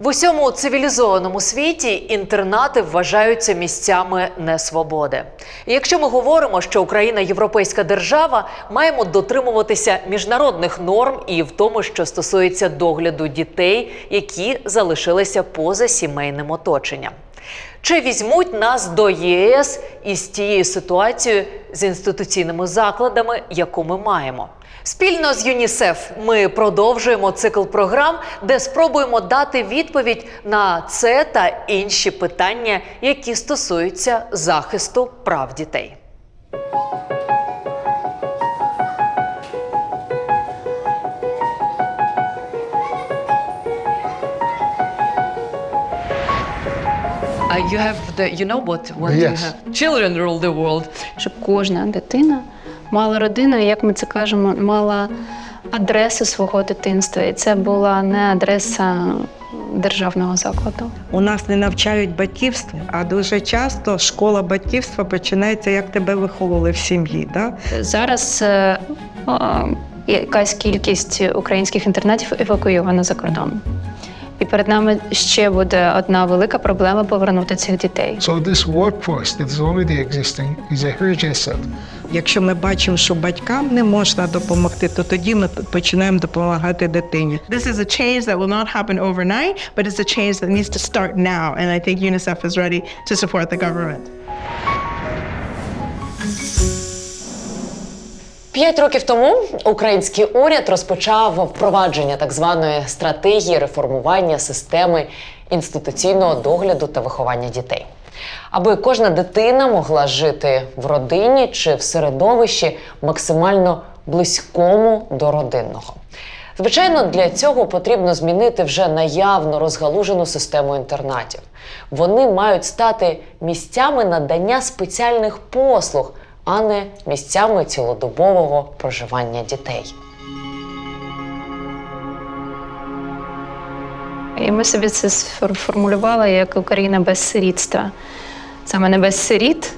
В усьому цивілізованому світі інтернати вважаються місцями несвободи. І якщо ми говоримо, що Україна європейська держава, маємо дотримуватися міжнародних норм і в тому, що стосується догляду дітей, які залишилися поза сімейним оточенням. Чи візьмуть нас до ЄС із тією ситуацією з інституційними закладами, яку ми маємо? Спільно з ЮНІСЕФ ми продовжуємо цикл програм, де спробуємо дати відповідь на це та інші питання, які стосуються захисту прав дітей. Uh, you have the, you know what word you Yes. have? Children rule the world. щоб кожна дитина мала родину, як ми це кажемо, мала адресу свого дитинства. І це була не адреса державного закладу. У нас не навчають батьківству, а дуже часто школа батьківства починається, як тебе виховували в сім'ї. Да? Зараз е, а, якась кількість українських інтернатів евакуйована за кордон. І перед нами ще буде одна велика проблема повернути цих дітей. So this workforce that is already existing is a huge asset. Якщо ми бачимо, що батькам не можна допомогти, то тоді ми починаємо допомагати дитині. This is a change that will not happen overnight, but it's a change that needs to start now. And I think UNICEF is ready to support the government. П'ять років тому український уряд розпочав впровадження так званої стратегії реформування системи інституційного догляду та виховання дітей. Аби кожна дитина могла жити в родині чи в середовищі максимально близькому до родинного. Звичайно, для цього потрібно змінити вже наявно розгалужену систему інтернатів. Вони мають стати місцями надання спеціальних послуг, а не місцями цілодобового проживання дітей. І ми собі це сформулювали як Україна без сирітства. Саме не без сиріт,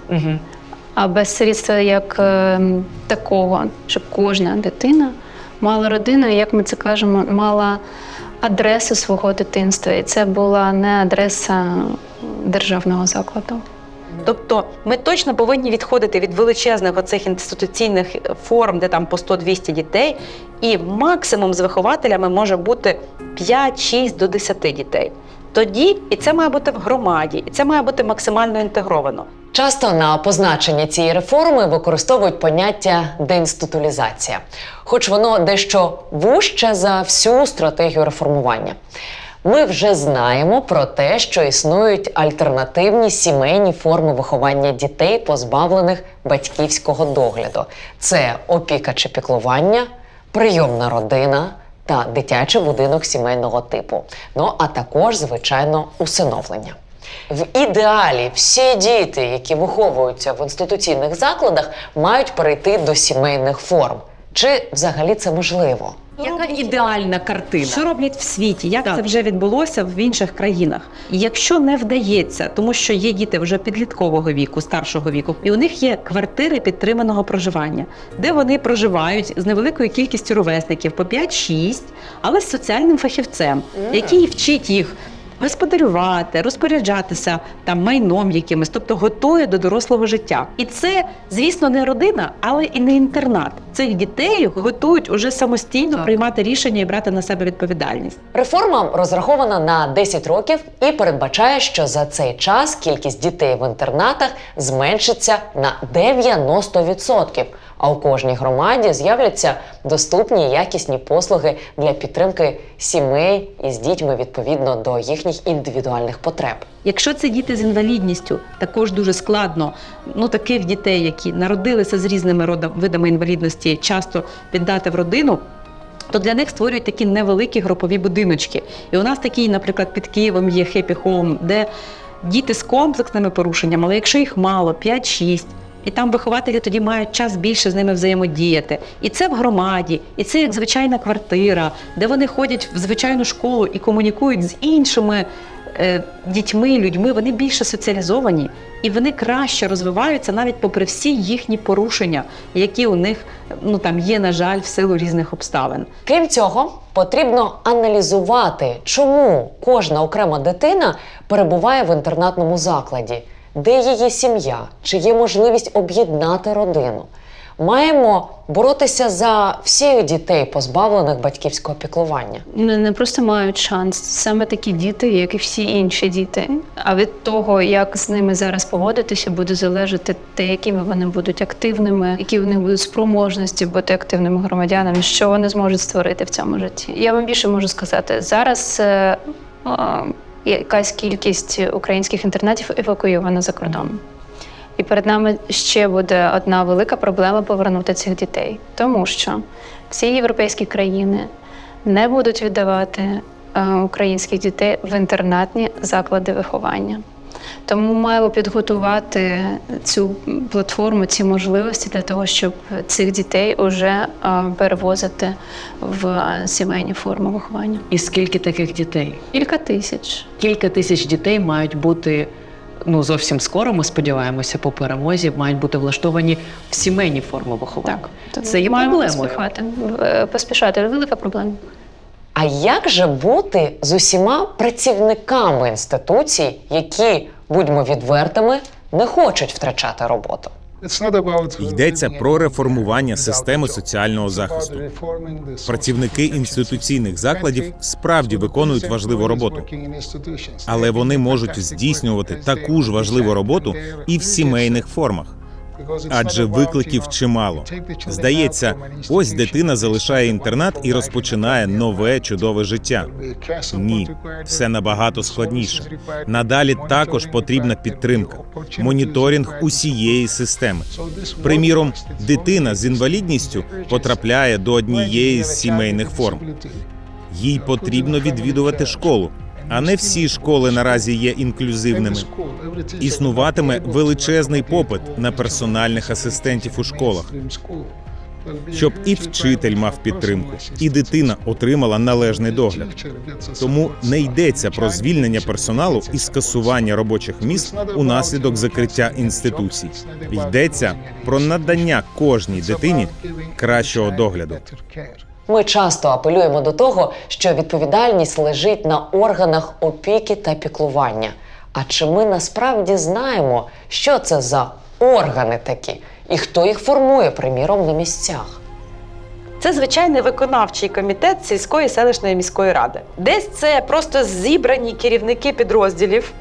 а без сирітства як е, такого, щоб кожна дитина мала родину, і, як ми це кажемо, мала адресу свого дитинства. І це була не адреса державного закладу. Тобто ми точно повинні відходити від величезних оцих інституційних форм, де там по 100-200 дітей, і максимум з вихователями може бути 5-6 до 10 дітей. Тоді і це має бути в громаді, і це має бути максимально інтегровано. Часто на позначення цієї реформи використовують поняття деінституалізація, хоч воно дещо вужче за всю стратегію реформування. Ми вже знаємо про те, що існують альтернативні сімейні форми виховання дітей, позбавлених батьківського догляду. Це опіка чи піклування, прийомна родина та дитячий будинок сімейного типу. Ну а також, звичайно, усиновлення. В ідеалі всі діти, які виховуються в інституційних закладах, мають перейти до сімейних форм. Чи взагалі це можливо? Яка ідеальна картина? Що роблять в світі? Як Так. це вже відбулося в інших країнах? І якщо не вдається, тому що є діти вже підліткового віку, старшого віку, і у них є квартири підтриманого проживання, де вони проживають з невеликою кількістю ровесників по 5-6, але з соціальним фахівцем, який вчить їх. Господарювати, розпоряджатися там майном якимось, тобто готує до дорослого життя. І це, звісно, не родина, але і не інтернат. Цих дітей готують уже самостійно Так. приймати рішення і брати на себе відповідальність. Реформа розрахована на 10 років і передбачає, що за цей час кількість дітей в інтернатах зменшиться на 90%, а у кожній громаді з'являться доступні якісні послуги для підтримки сімей із дітьми відповідно до їхніх індивідуальних потреб. Якщо це діти з інвалідністю, також дуже складно. Ну таких дітей, які народилися з різними родами видами інвалідності, часто віддати в родину. То для них створюють такі невеликі групові будиночки. І у нас такий, наприклад, під Києвом є Happy Home, де діти з комплексними порушеннями, але якщо їх мало, 5-6, і там вихователі тоді мають час більше з ними взаємодіяти. І це в громаді, і це як звичайна квартира, де вони ходять в звичайну школу і комунікують з іншими е, дітьми, людьми, вони більше соціалізовані і вони краще розвиваються навіть попри всі їхні порушення, які у них ну там є, на жаль, в силу різних обставин. Крім цього, потрібно аналізувати, чому кожна окрема дитина перебуває в інтернатному закладі, де її сім'я, чи є можливість об'єднати родину. Маємо боротися за всіх дітей, позбавлених батьківського піклування. Не, не просто мають шанс. Саме такі діти, як і всі інші діти. А від того, як з ними зараз поводитися, буде залежати те, якими вони будуть активними, які в них будуть спроможності бути активними громадянами, що вони зможуть створити в цьому житті. Я вам більше можу сказати зараз. е, а, Якась кількість українських інтернатів евакуйована за кордон. І перед нами ще буде одна велика проблема повернути цих дітей, тому що всі європейські країни не будуть віддавати е, українських дітей в інтернатні заклади виховання. Тому ми маємо підготувати цю платформу, ці можливості для того, щоб цих дітей вже е, перевозити в е, сімейні форми виховання. І скільки таких дітей? Кілька тисяч. Кілька тисяч дітей мають бути ну зовсім скоро. Ми сподіваємося, по перемозі мають бути влаштовані в сімейні форми виховання. Тому Це є маємо проблемою. поспішати. Е, Поспішати велика проблема. А як же бути з усіма працівниками інституцій, які, будьмо відвертими, не хочуть втрачати роботу? Йдеться про реформування системи соціального захисту. Працівники інституційних закладів справді виконують важливу роботу, але вони можуть здійснювати таку ж важливу роботу і в сімейних формах. Адже викликів чимало. Здається, ось дитина залишає інтернат і розпочинає нове чудове життя. Ні, все набагато складніше. Надалі також потрібна підтримка, моніторинг усієї системи. Приміром, дитина з інвалідністю потрапляє до однієї з сімейних форм. Їй потрібно відвідувати школу, а не всі школи наразі є інклюзивними. Існуватиме величезний попит на персональних асистентів у школах, щоб і вчитель мав підтримку, і дитина отримала належний догляд. Тому не йдеться про звільнення персоналу і скасування робочих місць унаслідок закриття інституцій. Йдеться про надання кожній дитині кращого догляду. Ми часто апелюємо до того, що відповідальність лежить на органах опіки та піклування. А чи ми насправді знаємо, що це за органи такі, і хто їх формує, приміром, на місцях? Це звичайний виконавчий комітет сільської селищної міської ради. Десь це просто зібрані керівники підрозділів,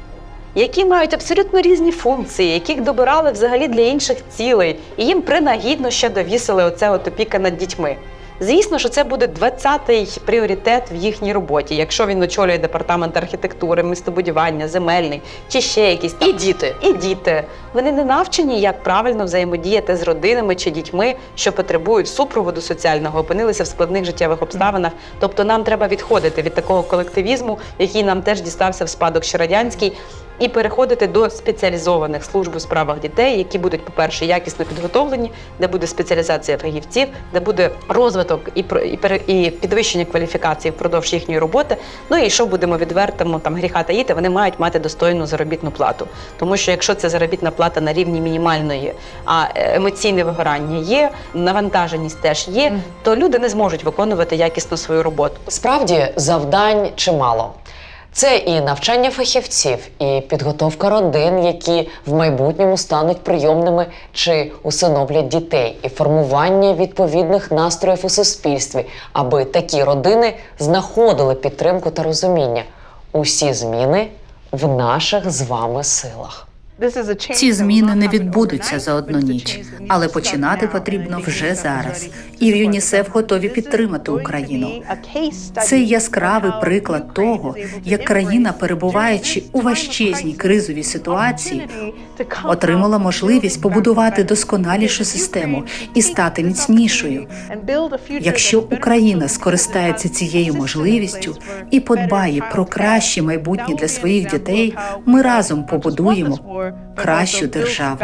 які мають абсолютно різні функції, яких добирали взагалі для інших цілей, і їм принагідно ще довісили оце от опіка над дітьми. Звісно, що це буде 20-й пріоритет в їхній роботі, якщо він очолює департамент архітектури, містобудування, земельний чи ще якісь там. І діти. І діти. Вони не навчені, як правильно взаємодіяти з родинами чи дітьми, що потребують супроводу соціального, опинилися в складних життєвих обставинах. Тобто нам треба відходити від такого колективізму, який нам теж дістався в спадок ще радянський, і переходити до спеціалізованих служб у справах дітей, які будуть, по-перше, якісно підготовлені, де буде спеціалізація фахівців, де буде розвиток і і і підвищення кваліфікації впродовж їхньої роботи. Ну і що будемо відвертимо, там гріха таїти, вони мають мати достойну заробітну плату. Тому що якщо це заробітна плата на рівні мінімальної, а е, емоційне вигорання є, навантаженість теж є, то люди не зможуть виконувати якісно свою роботу. Справді завдань чимало. Це і навчання фахівців, і підготовка родин, які в майбутньому стануть прийомними чи усиновлять дітей, і формування відповідних настроїв у суспільстві, аби такі родини знаходили підтримку та розуміння. Усі зміни в наших з вами силах. Ці зміни не відбудуться за одну ніч, але починати потрібно вже зараз. І в ЮНІСЕФ готові підтримати Україну. Це яскравий приклад того, як країна, перебуваючи у важчезній кризовій ситуації, отримала можливість побудувати досконалішу систему і стати міцнішою. Якщо Україна скористається цією можливістю і подбає про краще майбутнє для своїх дітей, ми разом побудуємо кращу державу.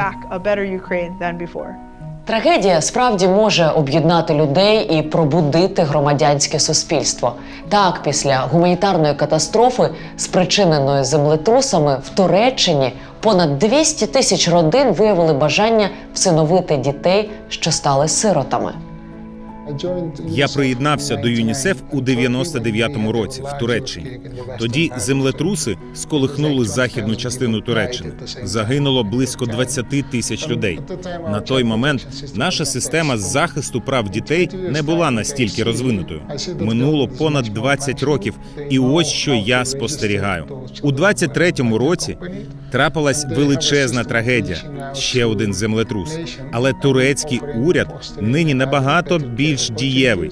Трагедія справді може об'єднати людей і пробудити громадянське суспільство. Так, після гуманітарної катастрофи, спричиненої землетрусами в Туреччині, понад 200 тисяч родин виявили бажання всиновити дітей, що стали сиротами. Я приєднався до ЮНІСЕФ у 99-му році в Туреччині. Тоді землетруси сколихнули західну частину Туреччини. Загинуло близько 20 тисяч людей. На той момент наша система захисту прав дітей не була настільки розвинутою. Минуло понад 20 років, і ось що я спостерігаю. У 23-му році трапилась величезна трагедія. Ще один землетрус. Але турецький уряд нині набагато більш дієвий.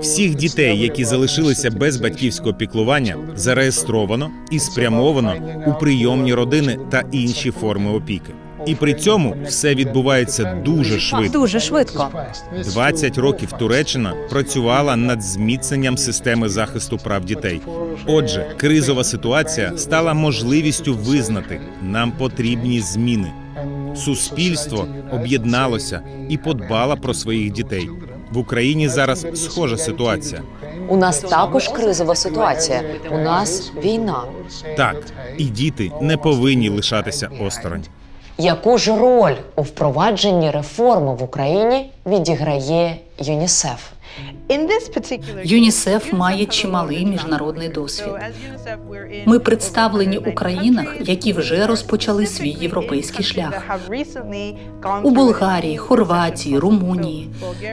Всіх дітей, які залишилися без батьківського піклування, зареєстровано і спрямовано у прийомні родини та інші форми опіки. І при цьому все відбувається дуже швидко. Дуже швидко. 20 років Туреччина працювала над зміцненням системи захисту прав дітей. Отже, кризова ситуація стала можливістю визнати, нам потрібні зміни. Суспільство об'єдналося і подбало про своїх дітей. В Україні зараз схожа ситуація. У нас також кризова ситуація. У нас війна. Так, і діти не повинні лишатися осторонь. Яку ж роль у впровадженні реформи в Україні відіграє ЮНІСЕФ? ЮНІСЕФ має чималий міжнародний досвід. Ми представлені у країнах, які вже розпочали свій європейський шлях. У Болгарії, Хорватії, Румунії.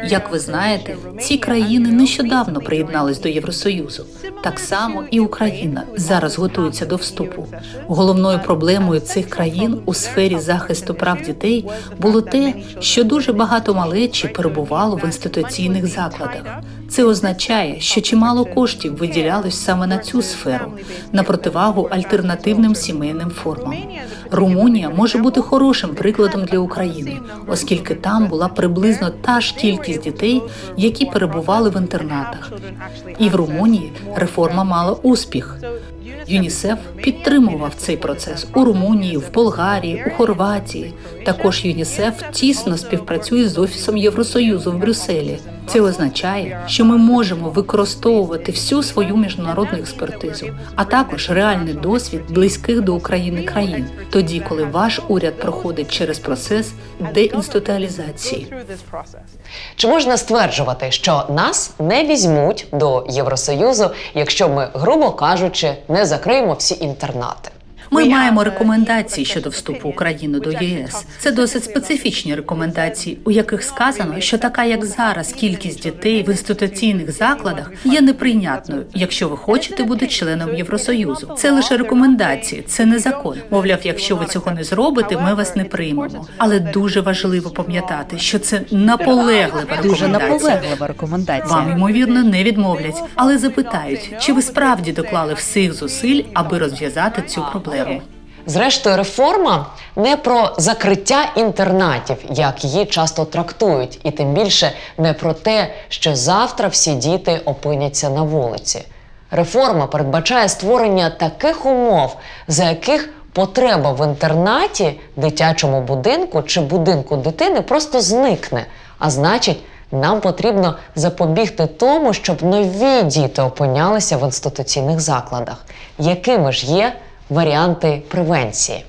Як ви знаєте, ці країни нещодавно приєднались до Євросоюзу. Так само і Україна зараз готується до вступу. Головною проблемою цих країн у сфері захисту прав дітей було те, що дуже багато малечі перебувало в інституційних закладах. Це означає, що чимало коштів виділялось саме на цю сферу на противагу альтернативним сімейним формам. Румунія може бути хорошим прикладом для України, оскільки там була приблизно та ж кількість дітей, які перебували в інтернатах. І в Румунії реформа мала успіх. ЮНІСЕФ підтримував цей процес у Румунії, в Болгарії, у Хорватії. Також ЮНІСЕФ тісно співпрацює з офісом Євросоюзу в Брюсселі. Це означає, що ми можемо використовувати всю свою міжнародну експертизу, а також реальний досвід близьких до України країн, тоді, коли ваш уряд проходить через процес деінституалізації. Чи можна стверджувати, що нас не візьмуть до Євросоюзу, якщо ми, грубо кажучи, не закриємо всі інтернати? Ми маємо рекомендації щодо вступу України до ЄС. Це досить специфічні рекомендації, у яких сказано, що така, як зараз, кількість дітей в інституційних закладах є неприйнятною, якщо ви хочете бути членом Євросоюзу. Це лише рекомендації, це не закон. Мовляв, якщо ви цього не зробите, ми вас не приймемо. Але дуже важливо пам'ятати, що це наполеглива Дуже наполеглива рекомендація. Вам ймовірно не відмовлять, але запитають, чи ви справді доклали всіх зусиль, аби розв'язати цю проблему. Зрештою, реформа не про закриття інтернатів, як її часто трактують, і тим більше не про те, що завтра всі діти опиняться на вулиці. Реформа передбачає створення таких умов, за яких потреба в інтернаті, дитячому будинку чи будинку дитини просто зникне. А значить, нам потрібно запобігти тому, щоб нові діти опинялися в інституційних закладах. Якими ж є варіанти превенції?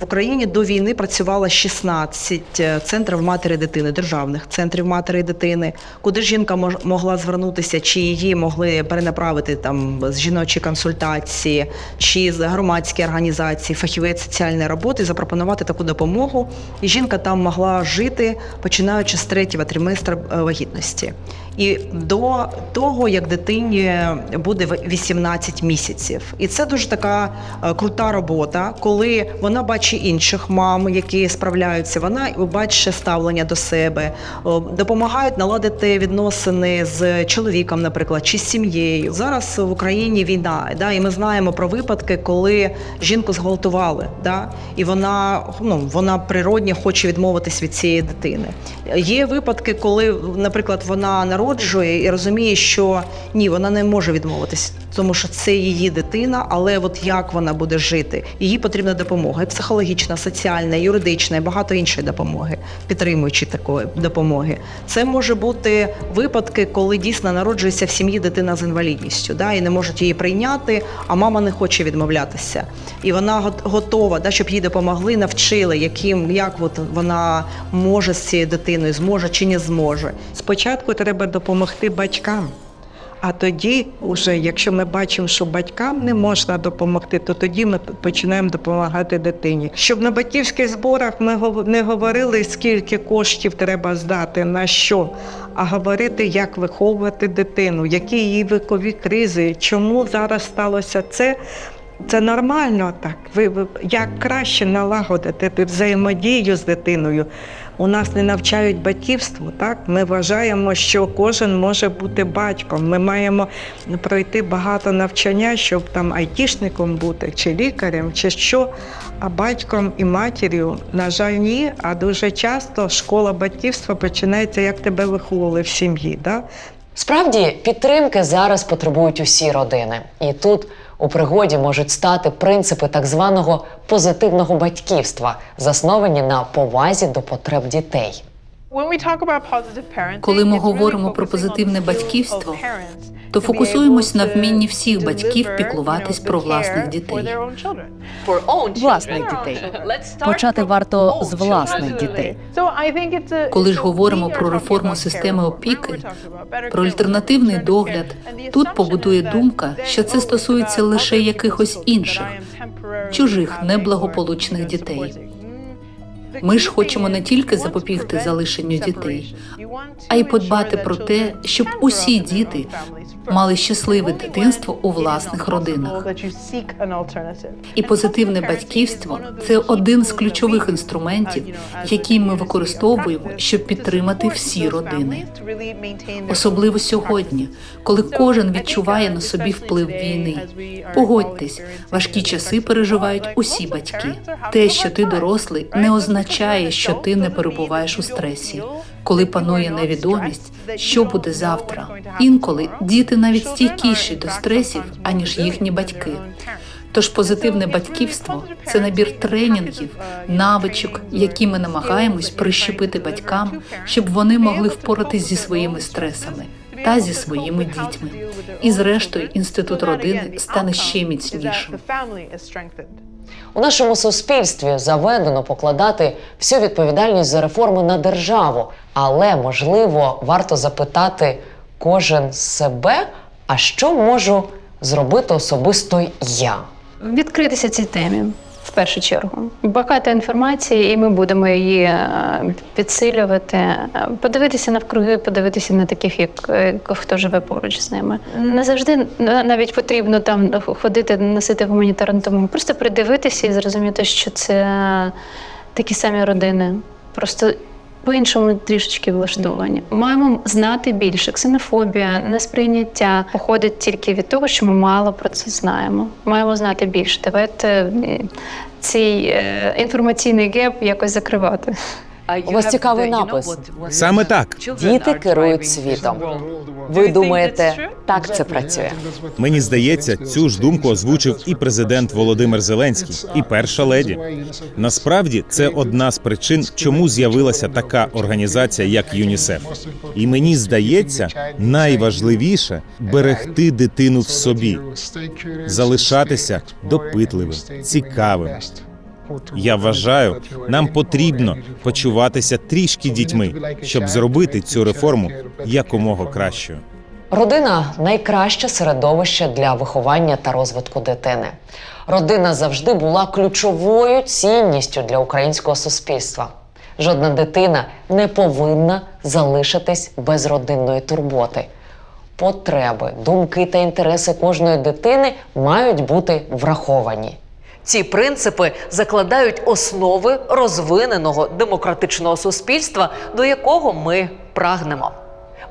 В Україні до війни працювало 16 центрів матері дитини, державних центрів матері дитини, куди жінка могла звернутися, чи її могли перенаправити там з жіночі консультації, чи з громадські організації, фахівець соціальної роботи, запропонувати таку допомогу. І жінка там могла жити, починаючи з третього триместру е, вагітності. І до того, як дитині буде в- 18 місяців. І це дуже така е, крута робота, коли вона бачить інших мам, які справляються. Вона бачить ставлення до себе, допомагають наладити відносини з чоловіком, наприклад, чи з сім'єю. Зараз в Україні війна, да, і ми знаємо про випадки, коли жінку зґвалтували, да, і вона ну вона природньо хоче відмовитись від цієї дитини. Є випадки, коли, наприклад, вона народжує і розуміє, що ні, вона не може відмовитись, тому що це її дитина, але от як вона буде жити, їй потрібна допомога і психологічна. Психологічна, соціальна, юридична і багато іншої допомоги, підтримуючи такої допомоги. Це може бути випадки, коли дійсно народжується в сім'ї дитина з інвалідністю, да, і не можуть її прийняти, а мама не хоче відмовлятися. І вона готова, да, щоб їй допомогли, навчили, яким як от вона може з цією дитиною, зможе чи не зможе. Спочатку треба допомогти батькам. А тоді, уже, якщо ми бачимо, що батькам не можна допомогти, то тоді ми починаємо допомагати дитині. Щоб на батьківських зборах ми не говорили, скільки коштів треба здати, на що, а говорити, як виховувати дитину, які її вікові кризи, чому зараз сталося це. Це нормально так. Ви, ви як краще налагодити взаємодію з дитиною. У нас не навчають батьківству, так ми вважаємо, що кожен може бути батьком. Ми маємо пройти багато навчання, щоб там айтішником бути, чи лікарем, чи що. А батьком і матір'ю, на жаль, ні. А дуже часто школа батьківства починається, як тебе виховували в сім'ї. Да? Справді, підтримки зараз потребують усі родини. І тут у пригоді можуть стати принципи так званого позитивного батьківства, засновані на повазі до потреб дітей. Коли ми говоримо про позитивне батьківство, то фокусуємось на вмінні всіх батьків піклуватись про власних дітей. власних дітей. Почати варто з власних дітей. Коли ж говоримо про реформу системи опіки, про альтернативний догляд, тут побудує думка, що це стосується лише якихось інших, чужих неблагополучних дітей. Ми ж хочемо не тільки запобігти залишенню дітей, а й подбати про те, щоб усі діти мали щасливе дитинство у власних родинах. І позитивне батьківство це один з ключових інструментів, який ми використовуємо, щоб підтримати всі родини. Особливо сьогодні, коли кожен відчуває на собі вплив війни. Погодьтесь, важкі часи переживають усі батьки. Те, що ти дорослий, не означає, що ти не перебуваєш у стресі. Коли панує невідомість, що буде завтра. Інколи діти навіть стійкіші до стресів, аніж їхні батьки. Тож позитивне батьківство це набір тренінгів, навичок, які ми намагаємось прищепити батькам, щоб вони могли впоратись зі своїми стресами та зі своїми дітьми. І зрештою, інститут родини стане ще міцнішим. У нашому суспільстві заведено покладати всю відповідальність за реформи на державу, але можливо варто запитати кожен себе, а що можу зробити особисто я. Відкритися цій темі першу чергу. Багато інформації, і ми будемо її е, підсилювати. Подивитися навкруги, подивитися на таких, як хто живе поруч з ними. Не завжди на- навіть потрібно там ходити, носити гуманітарну тому. Просто придивитися і зрозуміти, що це такі самі родини. Просто по-іншому трішечки влаштовані. Маємо знати більше. Ксенофобія, несприйняття походить тільки від того, що ми мало про це знаємо. Маємо знати більше. Давайте е, цей е, інформаційний геп якось закривати. У вас цікавий напис. Саме так. Діти керують світом. Ви думаєте, так це працює? Мені здається, цю ж думку озвучив і президент Володимир Зеленський, і перша леді. Насправді це одна з причин, чому з'явилася така організація, як ЮНІСЕФ. І мені здається, найважливіше берегти дитину в собі, залишатися допитливим, цікавим. Я вважаю, нам потрібно почуватися трішки дітьми, щоб зробити цю реформу якомога кращою. Родина найкраще середовище для виховання та розвитку дитини. Родина завжди була ключовою цінністю для українського суспільства. Жодна дитина не повинна залишитись без родинної турботи. Потреби, думки та інтереси кожної дитини мають бути враховані. Ці принципи закладають основи розвиненого демократичного суспільства, до якого ми прагнемо.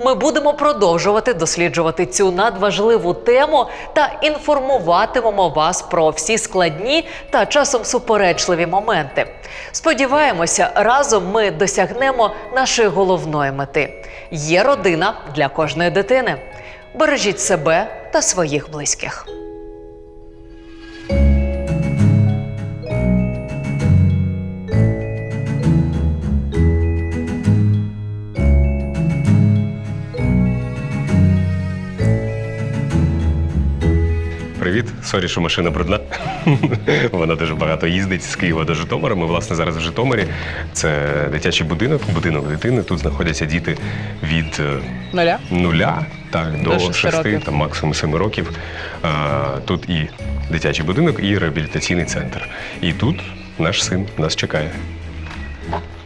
Ми будемо продовжувати досліджувати цю надважливу тему та інформуватимемо вас про всі складні та часом суперечливі моменти. Сподіваємося, разом ми досягнемо нашої головної мети. Є родина для кожної дитини. Бережіть себе та своїх близьких. Сорі, що машина брудна. Вона дуже багато їздить з Києва до Житомира. Ми, власне, зараз в Житомирі. Це дитячий будинок, будинок дитини. Тут знаходяться діти від е, Нуля? нуля так, до, До шести там максимум семи років. А, тут і дитячий будинок, і реабілітаційний центр. І тут наш син нас чекає.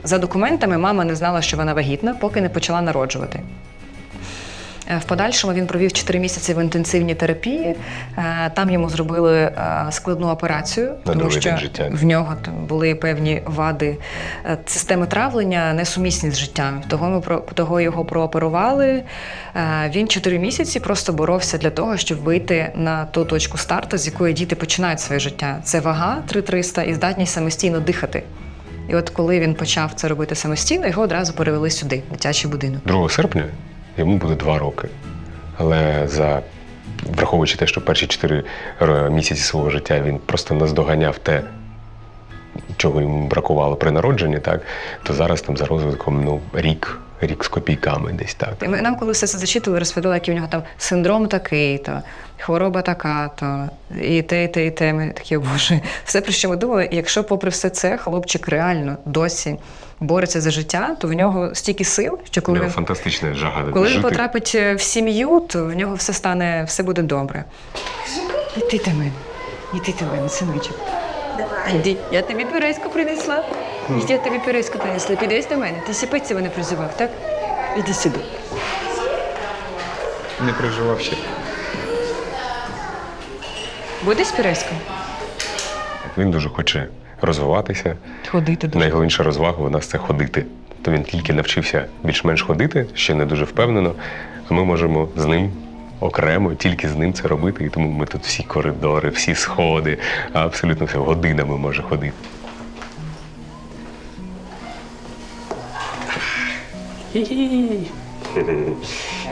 За документами мама не знала, що вона вагітна, поки не почала народжувати. Е, В подальшому він провів 4 місяці в інтенсивній терапії. Е, Там йому зробили е, складну операцію, На тому що життя. в нього були певні вади системи травлення, несумісні з життям. Того ми про того його прооперували. Він 4 місяці просто боровся для того, щоб вийти на ту точку старту, з якої діти починають своє життя. Це вага 3300 і здатність самостійно дихати. І от коли він почав це робити самостійно, його одразу перевели сюди, в дитячий будинок. 2 серпня йому буде два роки. Але за враховуючи те, що перші 4 місяці свого життя він просто наздоганяв те, чого йому бракувало при народженні, так, то зараз там за розвитком ну, рік, рік з копійками десь так. І нам, коли все це зачитували, розповідали, який у нього там синдром такий, то хвороба така, то і те, і те, і те. Ми такі, «О, боже, все про що ми думали. І якщо, попри все це, хлопчик реально досі бореться за життя, то в нього стільки сил, що коли він фантастична жага Коли він потрапить е, в сім'ю, то в нього все стане, все буде добре. Іди до мене, іди мене, синочок. Іди, я тобі пюреську принесла. Я тобі пюреську принесла. Підеш до мене. Ти сіпеться мене призивав, так? Іди сюди. Не переживав ще. Будеш пюреську? Він дуже хоче розвиватися. Ходити дуже. Найголовніша розвага у нас це ходити. То він тільки навчився більш-менш ходити, ще не дуже впевнено. А ми можемо з ним окремо, тільки з ним це робити. І тому ми тут всі коридори, всі сходи, абсолютно все годинами може ходити.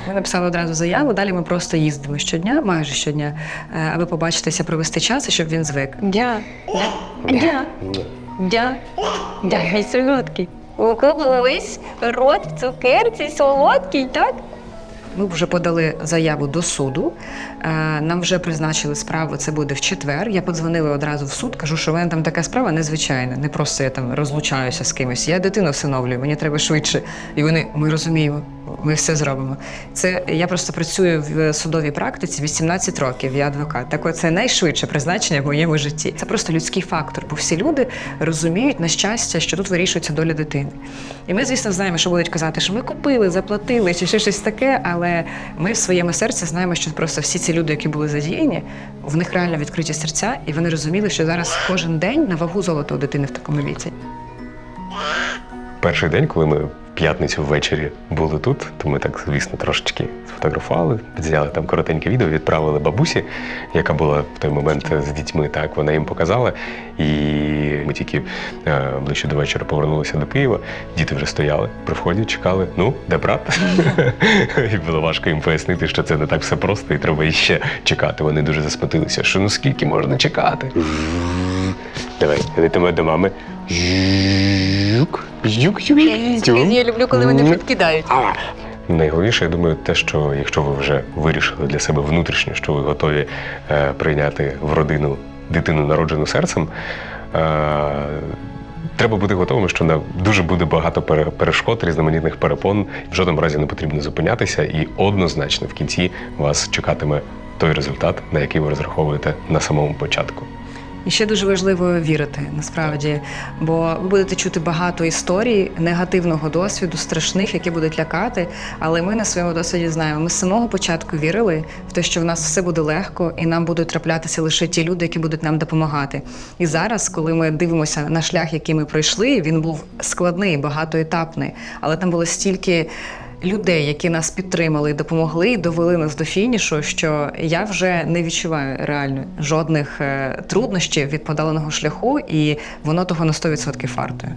Ми написали одразу заяву, далі ми просто їздимо щодня, майже щодня, е, аби побачитися, провести час і щоб він звик. Дя, дя, дя, дя, солодкий. У кого весь рот цукерці солодкий, так? Ми вже подали заяву до суду. Е, Нам вже призначили справу. Це буде в четвер. Я подзвонила одразу в суд. Кажу, що в мене там така справа незвичайна. Не просто я там розлучаюся з кимось. Я дитину всиновлюю, мені треба швидше. І вони, ми розуміємо, ми все зробимо. Це я просто працюю в судовій практиці 18 років. Я адвокат. Так от це найшвидше призначення в моєму житті. Це просто людський фактор, бо всі люди розуміють на щастя, що тут вирішується доля дитини. І ми, звісно, знаємо, що будуть казати, що ми купили, заплатили чи ще щось таке, але ми в своєму серці знаємо, що просто всі ці люди, які були задіяні, в них реально відкриті серця, і вони розуміли, що зараз кожен день на вагу золота у дитини в такому віці. Перший день, коли ми в п'ятницю ввечері були тут, то ми так, звісно, трошечки сфотографували, зняли там коротеньке відео, відправили бабусі, яка була в той момент з дітьми. Так, вона їм показала. І ми тільки е, ближче до вечора повернулися до Києва. Діти вже стояли при вході, чекали. Ну, де брат? і було важко їм пояснити, що це не так все просто, і треба іще чекати. Вони дуже засмутилися, що ну скільки можна чекати. Давай, летимо до мами. Жук, жук, жук. Я люблю, коли мене підкидають. Найголовніше, я думаю, те, що якщо ви вже вирішили для себе внутрішньо, що ви готові е, прийняти в родину дитину, народжену серцем, е, треба бути готовим, що на дуже буде багато пере- перешкод, різноманітних перепон. В жодному разі не потрібно зупинятися, і однозначно в кінці вас чекатиме той результат, на який ви розраховуєте на самому початку. І ще дуже важливо вірити насправді, бо ви будете чути багато історій негативного досвіду, страшних, які будуть лякати. Але ми на своєму досвіді знаємо. Ми з самого початку вірили в те, що в нас все буде легко, і нам будуть траплятися лише ті люди, які будуть нам допомагати. І зараз, коли ми дивимося на шлях, який ми пройшли, він був складний, багатоетапний, але там було стільки. Людей, які нас підтримали допомогли, і довели нас до фінішу, що я вже не відчуваю реально жодних е, труднощів від подаленого шляху, і воно того на 100% вартує.